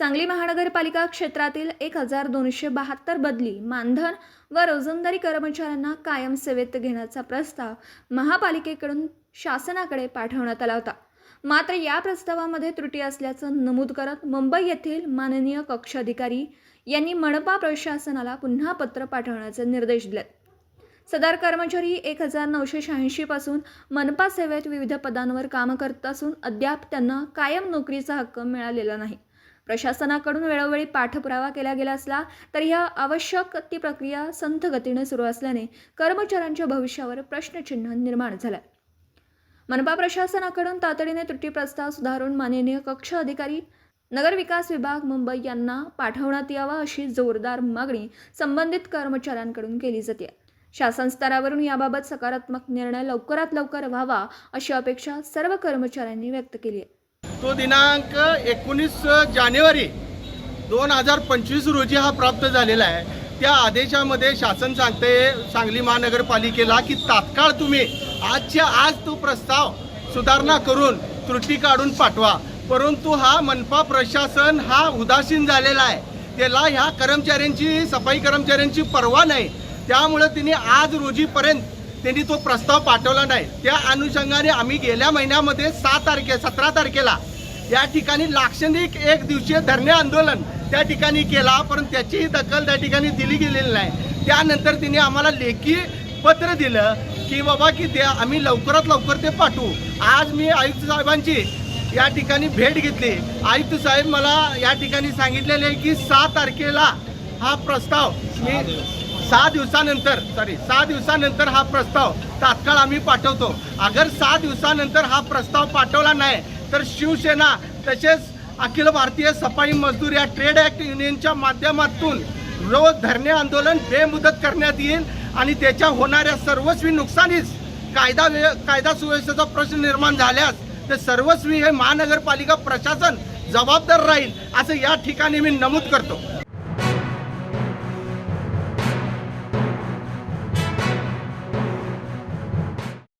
सांगली महानगरपालिका क्षेत्रातील एक हजार दोनशे बहात्तर बदली मानधन व रोजंदारी कर्मचाऱ्यांना कायम सेवेत घेण्याचा प्रस्ताव महापालिकेकडून शासनाकडे पाठवण्यात आला होता. मात्र या प्रस्तावामध्ये त्रुटी असल्याचं नमूद करत मुंबई येथील माननीय कक्ष अधिकारी यांनी मनपा प्रशासनाला पुन्हा पत्र पाठवण्याचे निर्देश दिलेत. सदर कर्मचारी एक हजार नऊशे शहाऐंशी पासून मनपा सेवेत विविध पदांवर काम करत असून अद्याप त्यांना कायम नोकरीचा हक्क मिळालेला नाही. प्रशासनाकडून वेळोवेळी पाठपुरावा केला गेला असला तरी या आवश्यक ती प्रक्रिया संथ गतीने सुरू असल्याने कर्मचाऱ्यांच्या भविष्यावर प्रश्नचिन्ह निर्माण झालं मनपा प्रशासनाकडून तातडीने त्रुटी प्रस्ताव सुधारून माननीय कक्ष अधिकारी नगर विकास विभाग मुंबई यांना पाठवण्यात यावा अशी जोरदार मागणी संबंधित कर्मचाऱ्यांकडून केली जाते. शासन स्तरावरून याबाबत सकारात्मक निर्णय लवकरात लवकर व्हावा अशी अपेक्षा सर्व कर्मचाऱ्यांनी व्यक्त केली आहे. तो दिनांक एकोणीस जानेवारी दोन हजार पंचवीस रोजी हा प्राप्त झालेला आहे. त्या आदेशामध्ये शासन सांगते सांगली महानगरपालिकेला की तात्काळ तुम्ही आजच्या आज तो प्रस्ताव सुधारणा करून त्रुटी काढून पाठवा. परंतु हा मनपा प्रशासन हा उदासीन झालेला आहे. त्याला ह्या कर्मचाऱ्यांची सफाई कर्मचाऱ्यांची पर्वा नाही. त्यामुळे तिने आज रोजीपर्यंत त्यांनी तो प्रस्ताव पाठवला नाही. त्या अनुषंगाने आम्ही गेल्या महिन्यामध्ये सात तारखे सतरा तारखेला या ठिकाणी लाक्षणिक एक दिवसीय धरणे आंदोलन त्या ठिकाणी केला परंतु त्याचीही दखल त्या ठिकाणी दिली गेलेली नाही. त्यानंतर तिने आम्हाला लेखी पत्र दिलं की बाबा की ते आम्ही लवकरात लवकर ते पाठवू. आज मी आयुक्त साहेबांची या ठिकाणी भेट घेतली. आयुक्त साहेब मला या ठिकाणी सांगितलेले की सात तारखेला हा प्रस्ताव मी सहा दिवसानंतर सॉरी सहा दिवसानंतर हा प्रस्ताव तात्काळ आम्ही पाठवतो. अगर सहा दिवसानंतर हा प्रस्ताव पाठवला नाही तर शिवसेना तसेच अखिल भारतीय सफाई मजदूर या ट्रेड ॲक्ट युनियनच्या माध्यमातून रोज धरणे आंदोलन बेमुदत करण्यात येईल आणि त्याच्या होणाऱ्या सर्वस्वी नुकसानीस कायदा वे कायदा सुव्यवस्थेचा प्रश्न निर्माण झाल्यास तर सर्वस्वी हे महानगरपालिका प्रशासन जबाबदार राहील असं या ठिकाणी मी नमूद करतो.